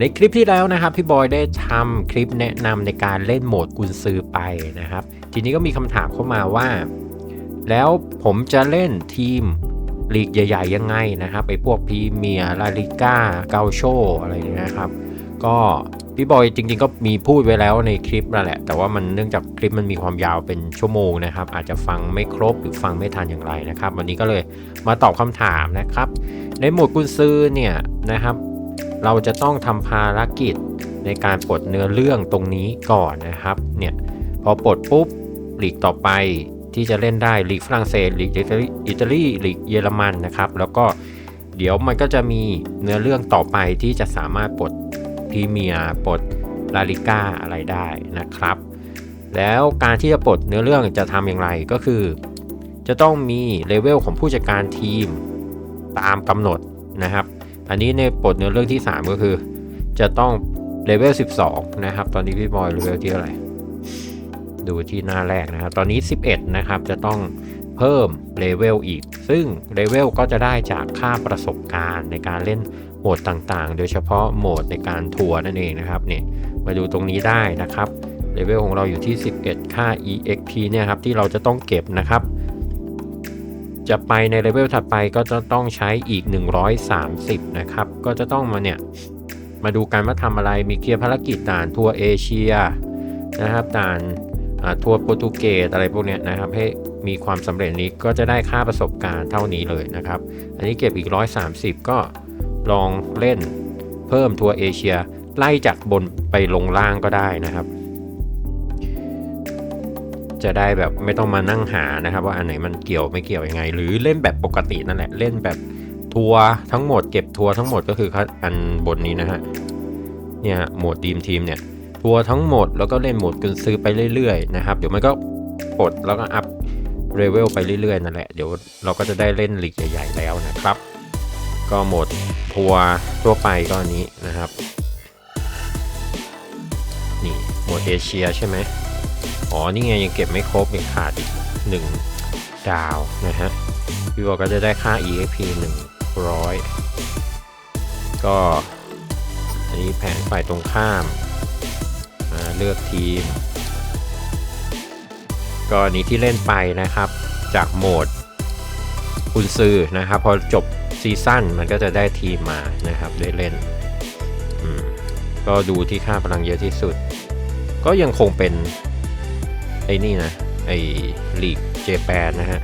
ในคลิปที่แล้วนะครับพี่บอยได้ทำคลิปแนะนำในการเล่นโหมดกุนซือไปนะครับ ทีนี้ก็มีคำถามเข้ามาว่า แล้วผมจะเล่นทีมลีกใหญ่ ๆ ยังไงนะครับไอ้พวกพรีเมียร์ลาลิก้าเกาโชอะไรเงี้ยนะครับ ก็พี่บอยจริง ๆ ก็มีพูดไว้แล้วในคลิปนั่นแหละ แต่ว่ามันเนื่องจากคลิปมันมีความยาวเป็นชั่วโมงนะครับ อาจจะฟังไม่ครบหรือฟังไม่ทันอย่างไรนะครับ วันนี้ก็เลยมาตอบคำถามนะครับ ในโหมดกุนซือเนี่ยนะครับ เราจะต้องทำภารกิจในการปลดเนื้อเรื่องตรงนี้ก่อนนะครับเนี่ยพอปลดปุ๊บลีกต่อไปที่จะเล่นได้ลีกฝรั่งเศสลีกอิตาลีอิตาลีลีกเยอรมันนะครับแล้วก็เดี๋ยวมันก็จะมีเนื้อเรื่องต่อไปที่จะสามารถปลดพรีเมียร์ปลดลาลิก้าอะไรได้นะครับ แล้วการที่จะปลดเนื้อเรื่องจะทำอย่างไรก็คือ จะต้องมีเลเวลของผู้จัดการทีมตามกำหนดนะครับ อันนี้ในบทเนื้อเรื่องที่ 3 ก็คือ จะต้องเลเวล 12 นะครับ ตอนนี้พี่บอยเลเวลที่อะไร ดูที่หน้าแรกนะครับ ตอนนี้ 11 นะครับ จะต้องเพิ่มเลเวลอีก ซึ่งเลเวลก็จะได้จากค่าประสบการณ์ในการเล่นโหมดต่างๆ โดยเฉพาะโหมดในการทัวร์นั่นเองนะครับนี่มาดูตรงนี้ได้นะครับเลเวลของเราอยู่ที่ 11 ค่า exp เนี่ยครับที่เราจะต้องเก็บนะครับ จะไปในเลเวลถัดไปก็จะต้องใช้อีก 130 นะครับ ก็จะต้องมาเนี่ยมาดูกันว่าทำอะไรมีเคลียร์ภารกิจด่านทัวร์เอเชียนะครับด่านทัวร์โปรตุเกสอะไรพวกเนี้ยนะครับ ให้มีความสำเร็จนี้ก็จะได้ค่าประสบการณ์เท่านี้เลยนะครับ อันนี้เก็บอีก 130 ก็ลองเล่นเพิ่มทัวร์เอเชียไล่จากบนไปลงล่างก็ได้นะครับ จะได้แบบไม่ต้องมานั่งหานะครับ ว่าอันไหนมันเกี่ยวไม่เกี่ยวยังไง หรือเล่นแบบปกตินั่นแหละเล่นแบบทัวร์ทั้งหมดเก็บทัวร์ทั้งหมดก็คืออันบนนี้นะฮะเนี่ยโหมดทีมทีมเนี่ยทัวร์ทั้งหมดแล้วก็เล่นโหมดกุนซื้อไปเรื่อยๆนะครับเดี๋ยวมันก็ปลดแล้วก็อัพเลเวลไปเรื่อยๆนั่นแหละเดี๋ยวเราก็จะได้เล่นลีกใหญ่ ๆ แล้วนะครับ ก็โหมดทัวร์ทั่วไปก็อันนี้นะครับนี่โหมดเอเชียใช่ไหม อ๋อ นี่ไงยังเก็บไม่ครบยังขาดอีก1ดาวนะฮะพี่บอกก็จะได้ค่า EXP 100 ก็อันนี้แผนฝ่ายตรงข้ามมาเลือกทีม ก็อันนี้ที่เล่นไปนะครับ จากโหมดคุณซื้อนะครับ พอจบซีซั่นมันก็จะได้ทีมมานะครับได้เล่น ก็ดูที่ค่าพลังเยอะที่สุด ก็ยังคงเป็น ไอ้นี่นะ ไอ้ลีกเจแปนนะฮะ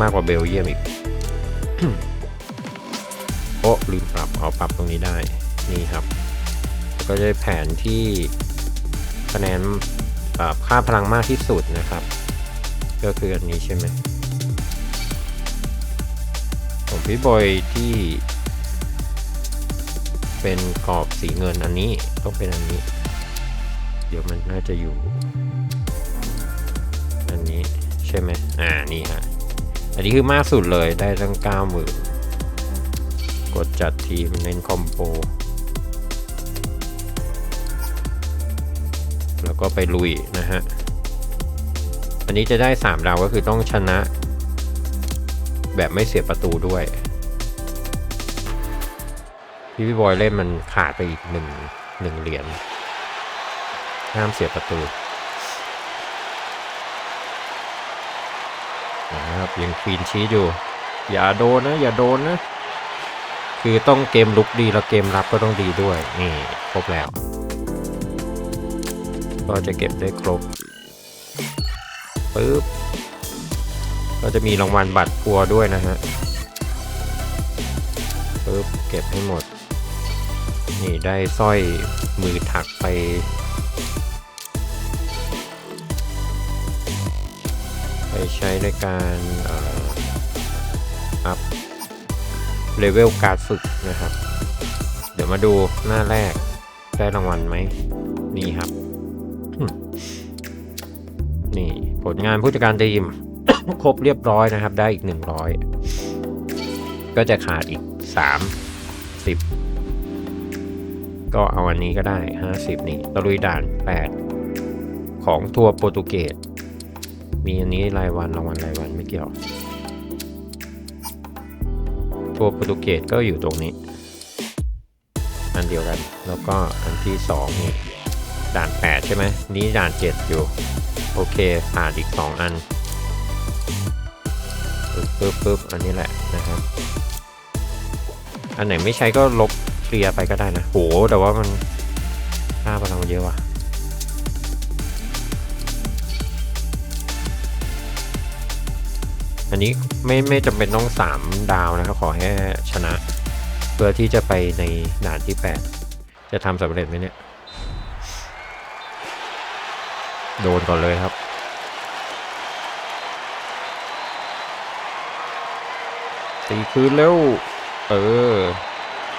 มากกว่าเบลเยียมอีก โอ้ลืมปรับเอาปรับตรงนี้ได้ นี่ครับ ก็จะแผนที่คะแนนค่าพลังมากที่สุดนะครับ ก็คืออันนี้ใช่ไหมผมพี่บอยที่ เป็นกรอบสีเงินอันนี้ต้องเป็นอันนี้ ดี๋ยวมันน่าจะอยู่ อันนี้ใช่ไหมอ่านี่ฮะ อันนี้คือมากสุดเลยได้ตั้งเก้าหมื่นกดจัดทีมเน้นคอมโบแล้วก็ไปลุยนะฮะ อันนี้จะได้ 3 ดาวก็คือต้องชนะ แบบไม่เสียประตูด้วย พี่พี่บอยเล่นมันขาดไปอีกหนึ่งหนึ่งเหรียญ ห้ามเสียประตูนะครับยังควีนชี้อยู่ อย่าโดนนะ อย่าโดนนะ คือต้องเกมลุกดีแล้วเกมรับก็ต้องดีด้วย นี่ครบแล้ว ก็จะเก็บได้ครบปึ๊บก็จะมีรางวัลบัตรพัวด้วยนะฮะปึ๊บเก็บให้หมด นี่ได้สร้อยมือถักไป ไปใช้ในการอัพเลเวลการฝึกนะครับ เดี๋ยวมาดูหน้าแรกได้รางวัลไหมนี่ครับ นี่ผลงานผู้จัดการทีมครบเรียบร้อยนะครับ ได้อีก 100 ก็จะขาดอีก30ก็เอาอันนี้ก็ได้ 50 นี่ตะลุยด่าน 8 ของทัวร์โปรตุเกส มีอันนี้รายวันรางวัลรายวันไม่เกี่ยวทัวโปรตุเกสก็อยู่ตรงนี้ อันเดียวกัน แล้วก็อันที่สองนี่ด่าน 8 ใช่ไหมนี้ด่าน 7 อยู่ โอเคผ่านอีก 2 อันปึ๊บปึ๊บปึ๊บอันนี้แหละนะครับ อันไหนไม่ใช้ก็ลบเคลียร์ไปก็ได้นะ โห แต่ว่ามันค่าพลังเยอะว่ะ อันนี้ไม่ไม่จำเป็นต้อง 3 ดาวนะครับ ขอแค่ชนะ เพื่อที่จะไปในด่านที่ 8 จะทำสำเร็จไหมเนี่ย โดนก่อนเลยครับตีคืนเร็วเออ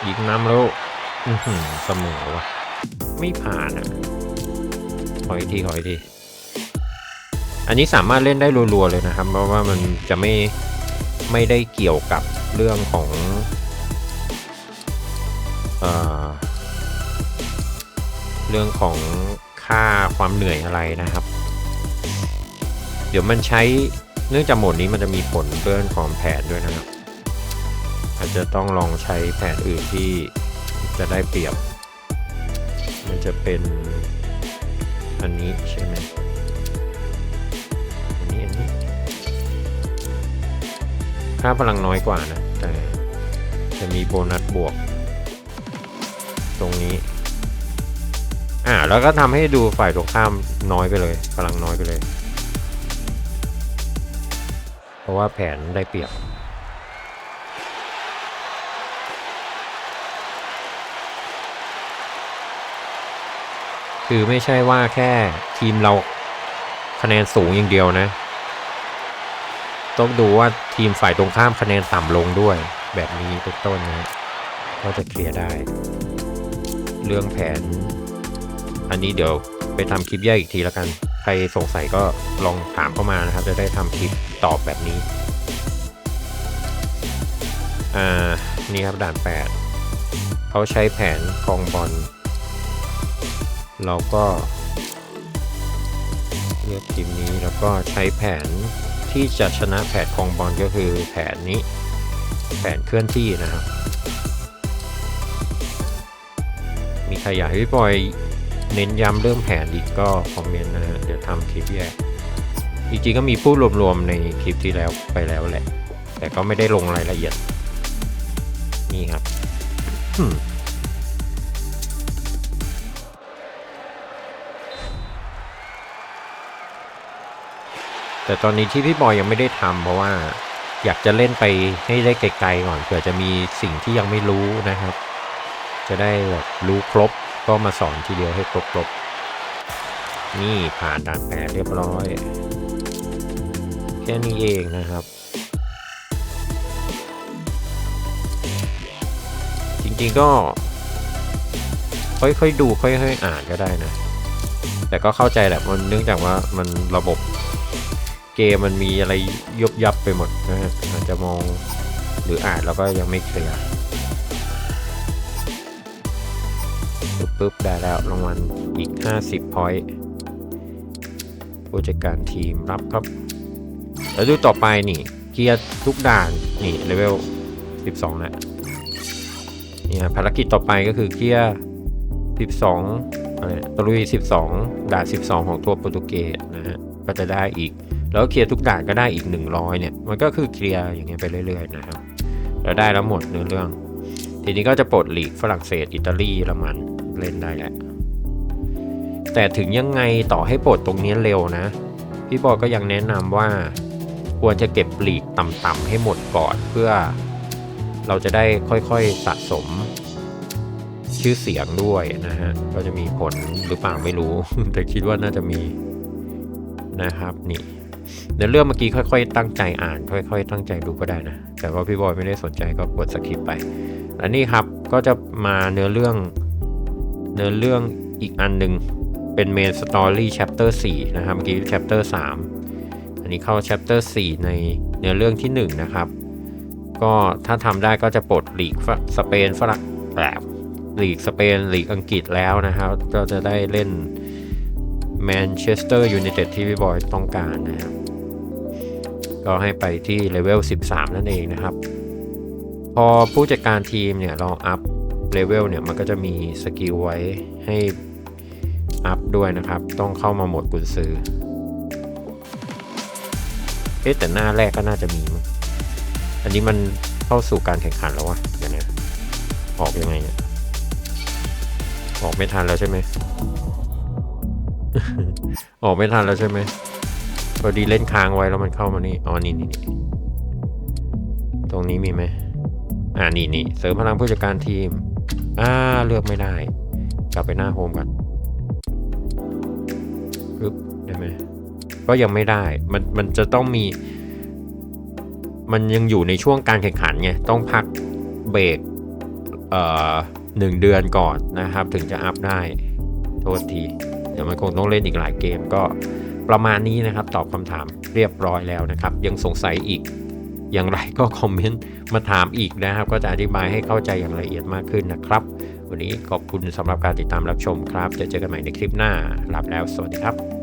ยิงน้ำแล้วอือหือเสมอวะไม่ผ่านอะ ขออีกที ขออีกที อันนี้สามารถเล่นได้รัวๆเลยนะครับ เพราะว่ามันจะไม่ไม่ได้เกี่ยวกับเรื่องของเออเรื่องของค่าความเหนื่อยอะไรนะครับ เดี๋ยวมันใช้เนื่องจากโหมดนี้มันจะมีผลเรื่องของแผนด้วยนะครับ อาจจะต้องลองใช้แผนอื่นที่จะได้เปรียบ มันจะเป็นอันนี้ใช่ไหม ค่าพลังน้อยกว่านะ แต่จะมีโบนัสบวก ตรงนี้ อ่า แล้วก็ทำให้ดูฝ่ายตรงข้ามน้อยไปเลย พลังน้อยไปเลย เพราะว่าแผนได้เปรียบคือไม่ใช่ว่าแค่ทีมเราคะแนนสูงอย่างเดียวนะ ต้องดูว่าทีมฝ่ายตรงข้ามคะแนนต่ำลงด้วย แบบนี้เป็นต้นนะก็จะเคลียร์ได้ เรื่องแผน อันนี้เดี๋ยวไปทำคลิปแยกอีกทีแล้วกัน ใครสงสัยก็ลองถามเข้ามานะครับ จะได้ทำคลิปตอบแบบนี้ อ่า นี่ครับด่าน 8 เขาใช้แผนกองบอล เราก็เลือกทีมนี้แล้วก็ใช้แผน ที่จะชนะแผนคองบอลก็คือแผนนี้ แผนเคลื่อนที่นะครับ มีใครอยากให้พี่บอยเน้นย้ำเรื่องแผนอีกก็คอมเมนต์นะฮะเดี๋ยวทำคลิปแยกจริงๆก็มีพูดรวมๆในคลิปที่แล้วไปแล้วแหละ แต่ก็ไม่ได้ลงรายละเอียด นี่ครับ แต่ตอนนี้ที่พี่บอยยังไม่ได้ทำเพราะว่าอยากจะเล่นไปให้ได้ไกลๆก่อนเผื่อจะมีสิ่งที่ยังไม่รู้นะครับ จะได้แบบรู้ครบก็มาสอนทีเดียวให้ครบๆนี่ผ่านด่านแปดเรียบร้อย แค่นี้เองนะครับ จริงๆก็ ค่อยๆดูค่อยๆอ่านก็ได้นะ แต่ก็เข้าใจแหละมันเนื่องจากว่ามันระบบ เกมมันมีอะไรยบยับไปหมดนะฮะอาจจะมองหรืออ่านแล้วก็ยังไม่เคลียร์ปึ๊บปึ๊บได้แล้วรางวัลอีก 50พอยต์ผู้จัดการทีมรับครับ แล้วดูต่อไปนี่เคลียร์ทุกด่านนี่เลเวล 12แล้วนี่ฮะภารกิจต่อไปก็คือเคลียร์ 12อะไรตะลุย 12 ด่าน 12 ของตัวโปรตุเกสนะฮะก็จะได้อีก แล้วเคลียร์ทุกด่านก็ได้อีก 100 เนี่ย มันก็คือเคลียร์อย่างเงี้ยไปเรื่อยๆนะครับ แล้วได้แล้วหมดเนื้อเรื่อง ทีนี้ก็จะปลดหลีกฝรั่งเศส อิตาลีเยอรมันเล่นได้แหละ แต่ถึงยังไงต่อให้ปลดตรงนี้เร็วนะ พี่บอก็ยังแนะนำว่าควรจะเก็บหลีกต่ำๆให้หมดก่อนเพื่อเราจะได้ค่อยๆสะสมชื่อเสียงด้วยนะฮะ ก็จะมีผลหรือเปล่าไม่รู้ แต่คิดว่าน่าจะมีนะครับนี่ เนื้อเรื่องเมื่อกี้ค่อยๆ ตั้งใจอ่าน ค่อย ๆ ตั้งใจดูก็ได้นะ แต่ว่าพี่บอยไม่ได้สนใจก็กดสคริปไป และนี่ครับก็จะมาเนื้อเรื่อง เนื้อเรื่องอีกอันหนึ่งเป็นเมนสตอรี่ chapter 4นะครับ เมื่อกี้ chapter 3อันนี้เข้า chapter 4ในเนื้อเรื่องที่ 1 นะครับ ก็ถ้าทำได้ก็จะปลดหลีกสเปนฝรั่งแบบหลีกสเปนหลีกอังกฤษแล้วนะครับ ก็จะได้เล่นแมนเชสเตอร์ยูไนเต็ดที่พี่บอยต้องการนะครับ ก็ให้ไปที่เลเวล 13 นั่นเองนะครับ พอผู้จัดการทีมเนี่ยลองอัพเลเวลเนี่ยมันก็จะมีสกิลไว้ให้อัพด้วยนะครับ ต้องเข้ามาหมดกุญซือเอ๊ะแต่หน้าแรกก็น่าจะมี อันนี้มันเข้าสู่การแข่งขันแล้ววะเดี๋ยวนะออกยังไงเนี่ยออกไม่ทันแล้วใช่ไหมออกไม่ทันแล้วใช่ไหม พอดีเล่นค้างไว้แล้วมันเข้ามานี่อ๋อนี่นี่ตรงนี้มีไหมอ่านี่นี่เสริมพลังผู้จัดการทีม อ่าเลือกไม่ได้ กลับไปหน้าโฮมกันปึ๊บได้ไหมก็ยังไม่ได้ มันมันจะต้องมี มันยังอยู่ในช่วงการแข่งขันไง ต้องพักเบรกเอ่อหนึ่งเดือนก่อนนะครับ ถึงจะอัพได้ โทษที เดี๋ยวมันคงต้องเล่นอีกหลายเกมก็ ประมาณนี้นะครับตอบคำถามเรียบร้อยแล้วนะครับ ยังสงสัยอีกอย่างไรก็คอมเมนต์มาถามอีกนะครับ ก็จะอธิบายให้เข้าใจอย่างละเอียดมากขึ้นนะครับ วันนี้ขอบคุณสำหรับการติดตามรับชมครับจะเจอกันใหม่ในคลิปหน้าลาไปแล้ว สวัสดีครับ